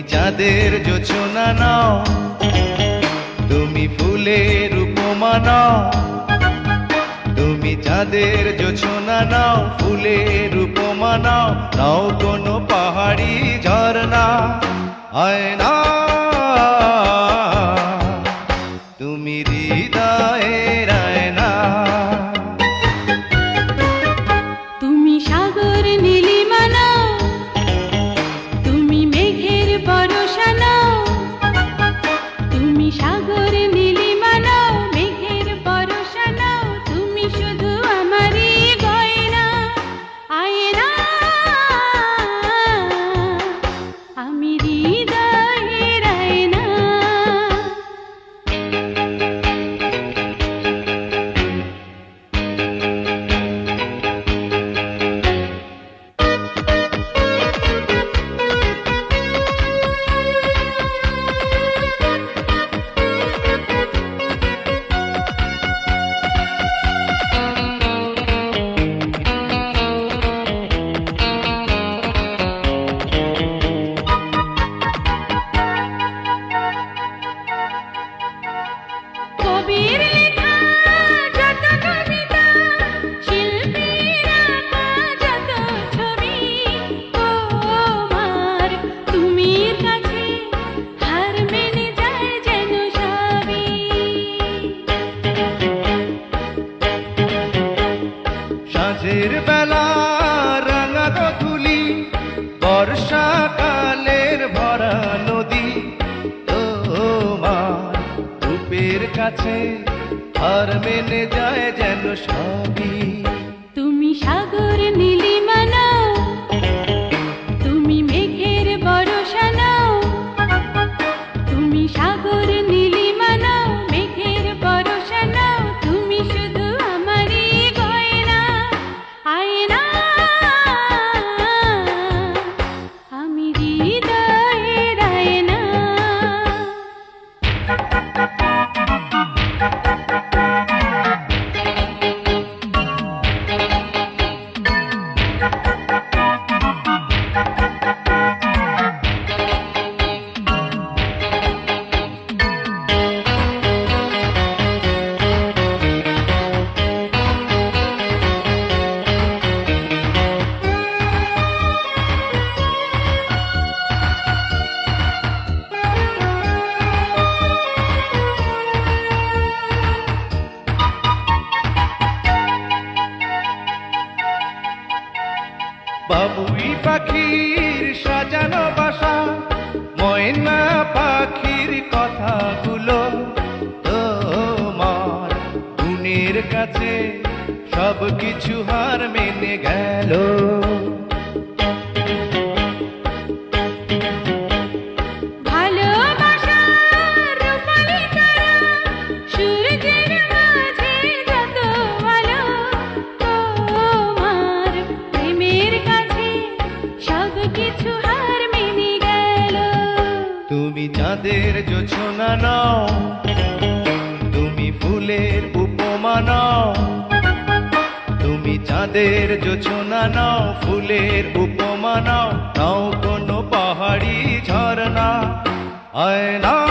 চাঁদের যোচনা নাও। তুমি ফুলের উপমা নাও। তুমি চাঁদের যোচনা নাও, ফুলের উপমা নাও। নাও কোনো পাহাড়ি ঝর্ণা। হয় না সাঁঝের বেলা রাঙা ধুলি, বর্ষাকালের ভরা নদী। তোমার রূপের কাছে আর মেনে যায় যেন সবই। তুমি সাগর নীলিমা বাবুই পাখির সাজানো বাসা, ময়না পাখির কথাগুলো তোমার গুণের কাছে সব কিছু হার মেনে গেল। কিছু হার মেনে গেল। তুমি চাঁদের জোছনা নাও, তুমি ফুলের উপমা নাও, তুমি চাঁদের জোছনা নাও, ফুলের উপমা নাও নাও কোনো পাহাড়ি ঝর্ণা, আয়না